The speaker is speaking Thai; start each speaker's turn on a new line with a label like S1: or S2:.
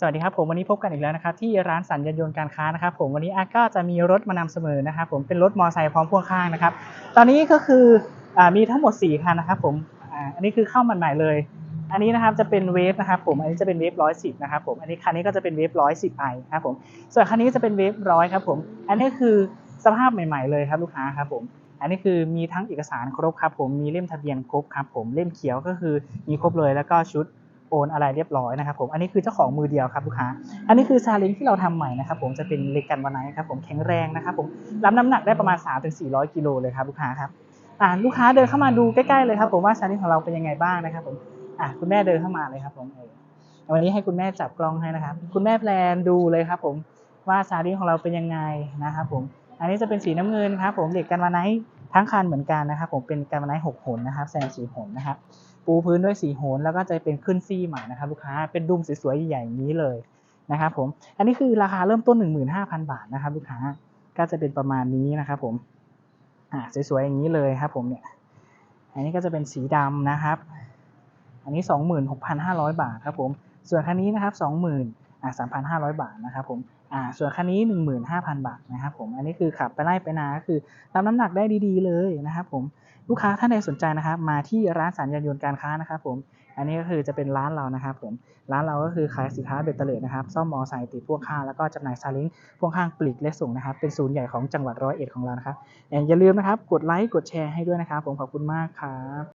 S1: สวัสดีครับผมวันนี้พบกันอีกแล้วนะครับที่ร้านสัญญาณยนต์การค้านะครับผมวันนี้อาก็จะมีรถมานำเสนอนะครับผมเป็นรถมอเตอร์ไซค์พร้อมพ่วงข้างนะครับตอนนี้ก็คืออมีทั้งหมด 4 คันนะครับผมอ,อันนี้คือเข้ามาใหม่เลย อันนี้นะครับจะเป็นเวฟนะครับผมอันนี้จะเป็นเวฟร้อยสิบนะครับผมอันนี้คันนี้ก็จะเป็นเวฟร้อยสิบไอครับผมส่วนคันนี้จะเป็นเวฟร้อยครับผมอันนี้คือสภาพใหม่ ๆเลยครับลูกค้าครับผมอันนี้คือมีทั้งเอกสารครบครับผมมีเล่มทะเบียนครบครับผมเล่มเขียวก็คือมีครบเลยแล้วก็ชุด โอนอะไรเรียบร้อยนะครับผม อันนี้คือเจ้าของมือเดียวครับลูกค้า อันนี้คือซาเล้งที่เราทำใหม่นะครับผมจะเป็นเล็กกันวันไนครับผมแข็งแรงนะครับผมรับน้ำหนักได้ประมาณ 3-400 กิโลเลยครับลูกค้าครับอ่าลูกค้าเดินเข้ามาดูใกล้ๆเลยครับผมว่าซาเล้งของเราเป็นยังไงบ้างนะครับผมอะคุณแม่เดินเข้ามาเลยครับผมเออวันนี้ให้คุณแม่จับกล้องให้นะครับ คุณแม่แพลนดูเลยครับผมว่าซาเล้งของเราเป็นยังไงนะครับผม อันนี้จะเป็นสีน้ำเงินครับผมเหล็กกันวันไน ทั้งคันเหมือนกันนะครับผมเป็นกันวันไนท์หกหนนะครับแซงสีหนนะครับปูพื้นด้วยสีโหนแล้วก็จะเป็นขึ้นซี่ใหม่นะครับลูกค้าเป็นดุมสวยๆใหญ่ๆอย่างนี้เลยนะครับผมอันนี้คือราคาเริ่มต้น 15,000 บาทนะครับลูกค้าก็จะเป็นประมาณนี้นะครับผมอ่าสวยๆอย่างนี้เลยครับผมเนี่ยอันนี้ก็จะเป็นสีดำนะครับ อันนี้ 26,500 บาทครับผมส่วนคันนี้นะครับ 20,000 อ่า3,500 บาทนะครับผมอ่าส่วนคันนี้ 15,000 บาทนะครับผมอันนี้คือขับไปไล่ไปนาก็คือรับน้ำหนักได้ดีๆเลยนะครับผมลูกค้าท่านใดสนใจนะครับ มาที่ร้านสัญญาณยนต์การค้านะครับผมอันนี้ก็คือจะเป็นร้านเรานะครับผมร้านเราก็คือขายสินค้าเบตเตอร์เลดนะครับซ่อมมอไซค์ติดพ่วงข้างแล้วก็จำหน่ายซาเล้งพ่วงข้างปลีกและส่งนะครับ เป็นศูนย์ใหญ่ของจังหวัดร้อยเอ็ดของเรานะครับอย่าลืมนะครับกดไลค์กดแชร์ให้ด้วยนะครับ ผมขอบคุณมากครับ